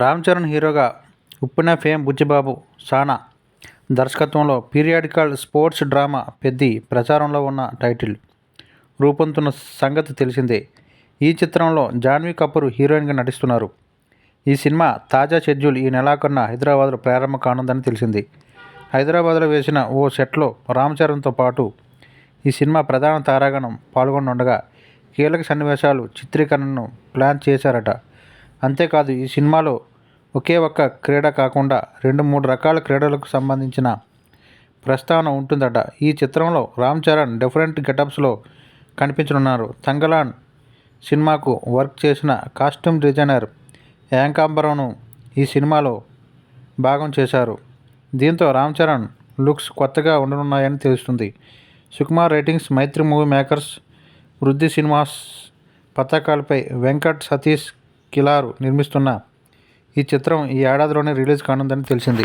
రామ్ చరణ్ హీరోగా ఉప్పెన ఫేమ్ బుచ్చిబాబు సానా దర్శకత్వంలో పీరియాడికల్ స్పోర్ట్స్ డ్రామా పెద్ది ప్రచారంలో ఉన్న టైటిల్ రూపొందుతున్న సంగతి తెలిసిందే. ఈ చిత్రంలో జాన్వీ కపూర్ హీరోయిన్గా నటిస్తున్నారు. ఈ సినిమా తాజా షెడ్యూల్ ఈ నెలాఖరున హైదరాబాద్లో ప్రారంభం కానుందని తెలిసింది. హైదరాబాద్లో వేసిన ఓ సెట్లో రామ్ చరణ్తో పాటు ఈ సినిమా ప్రధాన తారాగణం పాల్గొనుండగా కీలక సన్నివేశాలు చిత్రీకరణను ప్లాన్ చేశారట. అంతేకాదు ఈ సినిమాలో ఒకే ఒక్క క్రీడ కాకుండా రెండు మూడు రకాల క్రీడలకు సంబంధించిన ప్రస్తావన ఉంటుందట. ఈ చిత్రంలో రామ్ చరణ్ డిఫరెంట్ గెటప్స్లో కనిపించనున్నారు. తంగలాన్ సినిమాకు వర్క్ చేసిన కాస్ట్యూమ్ డిజైనర్ యాంకాంబరంను ఈ సినిమాలో భాగం చేశారు. దీంతో రామ్ చరణ్ లుక్స్ కొత్తగా ఉండనున్నాయని తెలుస్తుంది. Sukumar Writings Mythri Movie Makers Vriddhi Cinemas పతాకాలపై Venkat Satish Kilaru నిర్మిస్తున్న ఈ చిత్రం ఈ ఏడాదిలోనే రిలీజ్ కానుందని తెలిసింది.